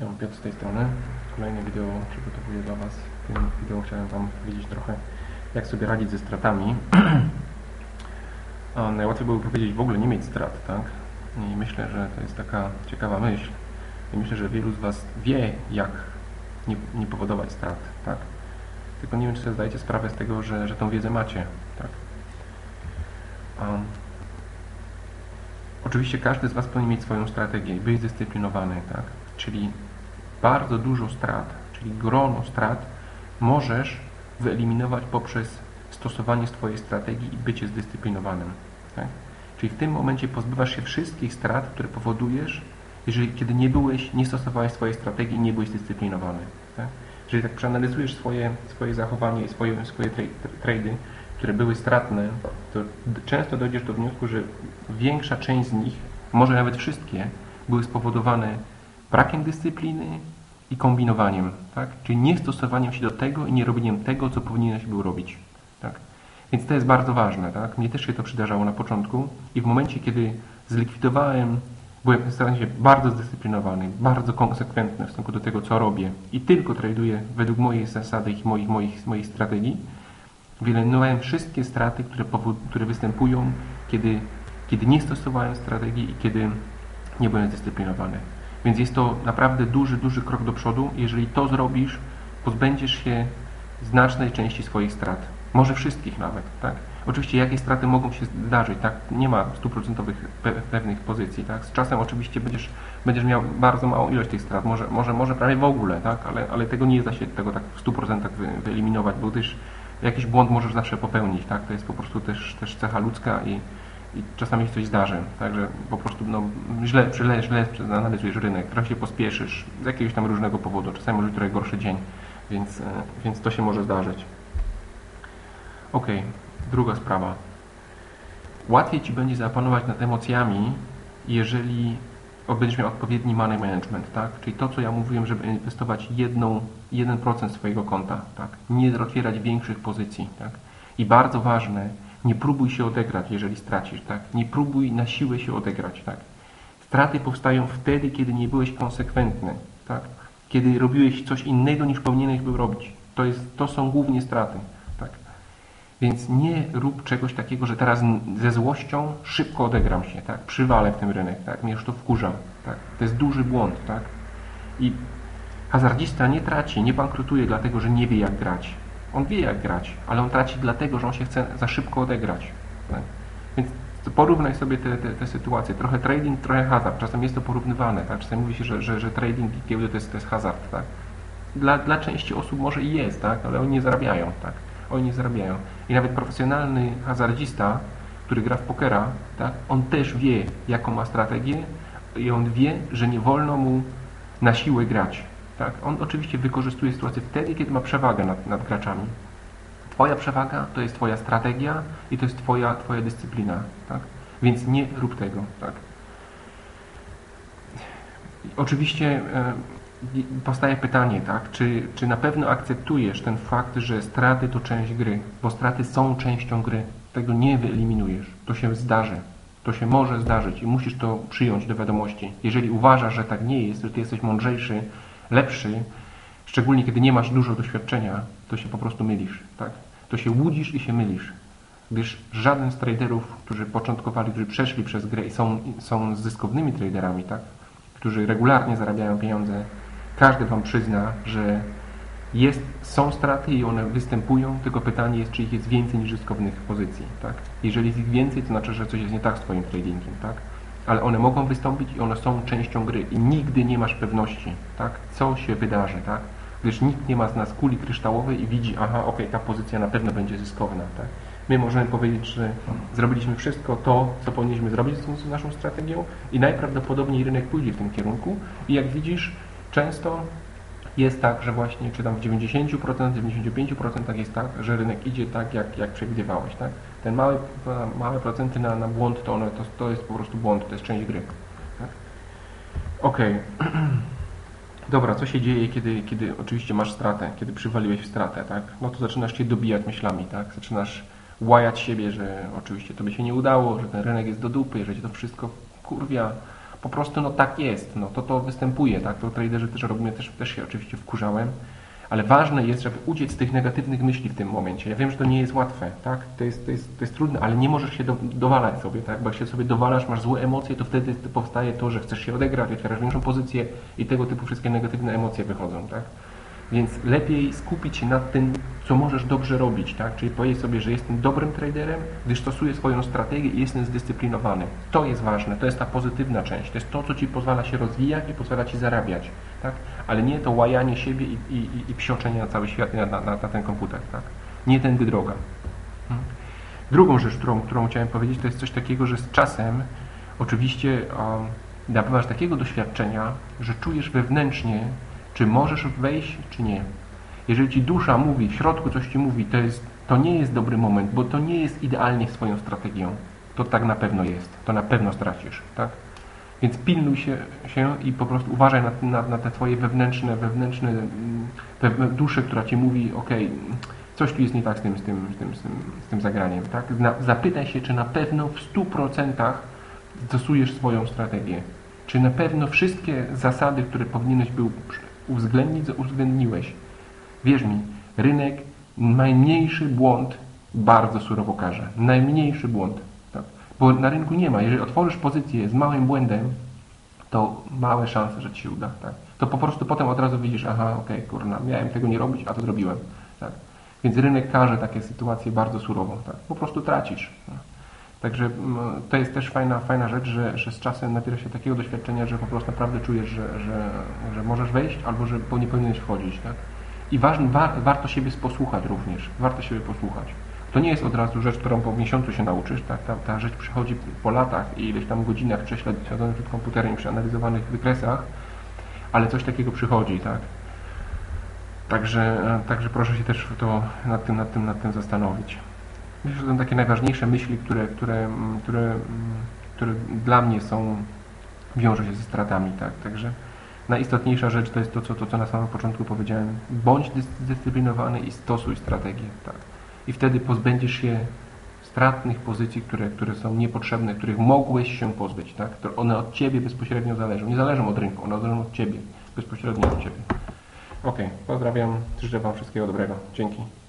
Witam Piotr z tej strony. Kolejne wideo przygotowuję dla Was. W tym wideo chciałem Wam powiedzieć trochę, jak sobie radzić ze stratami. A najłatwiej byłoby powiedzieć w ogóle nie mieć strat, tak? I myślę, że to jest taka ciekawa myśl. I myślę, że wielu z Was wie, jak nie, nie powodować strat, tak? Tylko nie wiem, czy sobie zdajecie sprawę z tego, że, że tą wiedzę macie, tak? Oczywiście każdy z Was powinien mieć swoją strategię i być zdyscyplinowany, tak? Czyli bardzo dużo strat, czyli grono strat możesz wyeliminować poprzez stosowanie swojej strategii i bycie zdyscyplinowanym. Tak? Czyli w tym momencie pozbywasz się wszystkich strat, które powodujesz, jeżeli kiedy nie byłeś, nie stosowałeś swojej strategii i nie byłeś zdyscyplinowany. Tak? Jeżeli tak przeanalizujesz swoje, swoje zachowanie i swoje, swoje trady, które były stratne, to często dojdziesz do wniosku, że większa część z nich, może nawet wszystkie, były spowodowane brakiem dyscypliny i kombinowaniem, tak? czyli nie stosowaniem się do tego i nie robieniem tego, co powinieneś był robić. Tak? Więc to jest bardzo ważne. Tak? Mnie też się to przydarzało na początku i w momencie, kiedy zlikwidowałem, byłem starałem się bardzo zdyscyplinowany, bardzo konsekwentny w stosunku do tego, co robię i tylko traduję według mojej zasady i moich, moich, moich strategii, wyeliminowałem wszystkie straty, które, które występują, kiedy, kiedy nie stosowałem strategii i kiedy nie byłem zdyscyplinowany. Więc jest to naprawdę duży, duży krok do przodu. Jeżeli to zrobisz, pozbędziesz się znacznej części swoich strat. Może wszystkich nawet, tak? Oczywiście jakie straty mogą się zdarzyć, tak? Nie ma stuprocentowych pe pewnych pozycji, tak? Z czasem oczywiście będziesz, będziesz miał bardzo małą ilość tych strat, może, może, może prawie w ogóle, tak? Ale, ale tego nie da się tego tak w 100% wy, wyeliminować, bo też jakiś błąd możesz zawsze popełnić, tak? To jest po prostu też, też cecha ludzka i, i czasami się coś zdarzy, także po prostu no, źle, źle, źle analizujesz rynek, trochę się pospieszysz z jakiegoś tam różnego powodu, czasami może trochę gorszy dzień, więc, więc to się może zdarzyć. Ok, druga sprawa. Łatwiej Ci będzie zapanować nad emocjami, jeżeli będziesz miał odpowiedni money management, tak? Czyli to, co ja mówiłem, żeby inwestować jedną, 1% swojego konta, tak? Nie otwierać większych pozycji, tak? I bardzo ważne, nie próbuj się odegrać, jeżeli stracisz, tak? Nie próbuj na siłę się odegrać, tak? Straty powstają wtedy, kiedy nie byłeś konsekwentny, tak? Kiedy robiłeś coś innego, niż powinieneś był robić. To, jest, to są głównie straty, tak? Więc nie rób czegoś takiego, że teraz ze złością szybko odegram się, tak? Przywalę w tym rynek, tak? Mnie już to wkurza, tak? To jest duży błąd, tak? I hazardzista nie traci, nie bankrutuje dlatego, że nie wie jak grać. On wie jak grać, ale on traci dlatego, że on się chce za szybko odegrać. Tak? Więc porównaj sobie te, te, te, sytuacje. Trochę trading, trochę hazard. Czasem jest to porównywane. Tak? Czasem mówi się, że, że, że trading i giełdy to jest, to jest hazard. Tak? Dla, dla części osób może i jest, tak? ale oni nie zarabiają. Tak? Oni nie zarabiają. I nawet profesjonalny hazardzista, który gra w pokera, tak? on też wie, jaką ma strategię i on wie, że nie wolno mu na siłę grać. Tak? On oczywiście wykorzystuje sytuację wtedy, kiedy ma przewagę nad, nad graczami. Twoja przewaga to jest Twoja strategia i to jest Twoja, twoja dyscyplina. Tak? Więc nie rób tego. Tak? Oczywiście e, powstaje pytanie, tak? Czy, czy na pewno akceptujesz ten fakt, że straty to część gry? Bo straty są częścią gry. Tego nie wyeliminujesz. To się zdarzy. To się może zdarzyć i musisz to przyjąć do wiadomości. Jeżeli uważasz, że tak nie jest, że Ty jesteś mądrzejszy, lepszy, szczególnie kiedy nie masz dużo doświadczenia, to się po prostu mylisz, tak? To się łudzisz i się mylisz. Gdyż żaden z traderów, którzy początkowali, którzy przeszli przez grę i są, są zyskownymi traderami, tak? Którzy regularnie zarabiają pieniądze, każdy Wam przyzna, że jest, są straty i one występują, tylko pytanie jest, czy ich jest więcej niż zyskownych pozycji, tak? Jeżeli jest ich więcej, to znaczy, że coś jest nie tak z Twoim tradingiem, tak? Ale one mogą wystąpić i one są częścią gry. I nigdy nie masz pewności, tak, co się wydarzy, tak, gdyż nikt nie ma z nas kuli kryształowej i widzi, aha, ok, ta pozycja na pewno będzie zyskowna, tak. My możemy powiedzieć, że zrobiliśmy wszystko to, co powinniśmy zrobić z naszą strategią i najprawdopodobniej rynek pójdzie w tym kierunku. I jak widzisz, często jest tak, że właśnie, czy tam w 90%, 95% jest tak, że rynek idzie tak, jak, jak przewidywałeś, tak? Ten mały, małe procenty na, na błąd, to, one, to, to jest po prostu błąd, to jest część gry. Tak? Ok. Dobra, co się dzieje, kiedy, kiedy oczywiście masz stratę, kiedy przywaliłeś w stratę, tak? No to zaczynasz się dobijać myślami, tak? Zaczynasz łajać siebie, że oczywiście to by się nie udało, że ten rynek jest do dupy, że cię to wszystko kurwia, Po prostu no tak jest, no to to występuje, tak? To traderzy też robimy, też, też się oczywiście wkurzałem, ale ważne jest, żeby uciec z tych negatywnych myśli w tym momencie. Ja wiem, że to nie jest łatwe, tak? To jest, to jest, to jest trudne, ale nie możesz się do, dowalać sobie, tak? Bo jak się sobie dowalasz, masz złe emocje, to wtedy powstaje to, że chcesz się odegrać, otwierasz większą pozycję i tego typu wszystkie negatywne emocje wychodzą, tak? Więc lepiej skupić się na tym, co możesz dobrze robić, tak? Czyli powiedzieć sobie, że jestem dobrym traderem, gdyż stosuję swoją strategię i jestem zdyscyplinowany. To jest ważne, to jest ta pozytywna część, to jest to, co Ci pozwala się rozwijać i pozwala Ci zarabiać, tak? Ale nie to łajanie siebie i, i, i psioczenie na cały świat i na, na, na ten komputer, tak? Nie tędy droga. Hmm. Drugą rzecz, którą, którą chciałem powiedzieć, to jest coś takiego, że z czasem oczywiście um, nabywasz takiego doświadczenia, że czujesz wewnętrznie, czy możesz wejść, czy nie. Jeżeli ci dusza mówi, w środku coś ci mówi, to, jest, to nie jest dobry moment, bo to nie jest idealnie swoją strategią. To tak na pewno jest. To na pewno stracisz, tak? Więc pilnuj się, się i po prostu uważaj na, na, na te twoje wewnętrzne, wewnętrzne mm, dusze, która ci mówi, ok, coś tu jest nie tak z tym, z tym, z tym, z tym, z tym zagraniem, tak? Zapytaj się, czy na pewno w 100% stosujesz swoją strategię. Czy na pewno wszystkie zasady, które powinieneś był uwzględnić, uwzględniłeś. Wierz mi, rynek najmniejszy błąd bardzo surowo karze. Najmniejszy błąd. Tak? Bo na rynku nie ma. Jeżeli otworzysz pozycję z małym błędem, to małe szanse, że Ci się uda. Tak? To po prostu potem od razu widzisz, aha, okej, okay, kurna, miałem tego nie robić, a to zrobiłem. Tak? Więc rynek każe takie sytuacje bardzo surowo. Tak? Po prostu tracisz. Tak? Także mm, to jest też fajna, fajna rzecz, że, że z czasem nabiera się takiego doświadczenia, że po prostu naprawdę czujesz, że, że, że możesz wejść albo że nie powinieneś wchodzić. Tak? I ważne, war, warto siebie posłuchać również. Warto siebie posłuchać. To nie jest od razu rzecz, którą po miesiącu się nauczysz. Tak? Ta, ta rzecz przychodzi po latach i ileś tam godzinach prześledzonych przed komputerem przeanalizowanych wykresach, ale coś takiego przychodzi. Tak? Także, także proszę się też to, nad, tym, nad, tym, nad tym zastanowić. Myślę, że to są takie najważniejsze myśli, które, które, które, które dla mnie są, wiążą się ze stratami. Tak? Także najistotniejsza rzecz to jest to co, to, co na samym początku powiedziałem. Bądź zdyscyplinowany i stosuj strategię. Tak? I wtedy pozbędziesz się stratnych pozycji, które, które są niepotrzebne, których mogłeś się pozbyć. Tak? One od Ciebie bezpośrednio zależą. Nie zależą od rynku, one zależą od Ciebie. Bezpośrednio od Ciebie. Ok, pozdrawiam. Życzę Wam wszystkiego dobrego. Dzięki.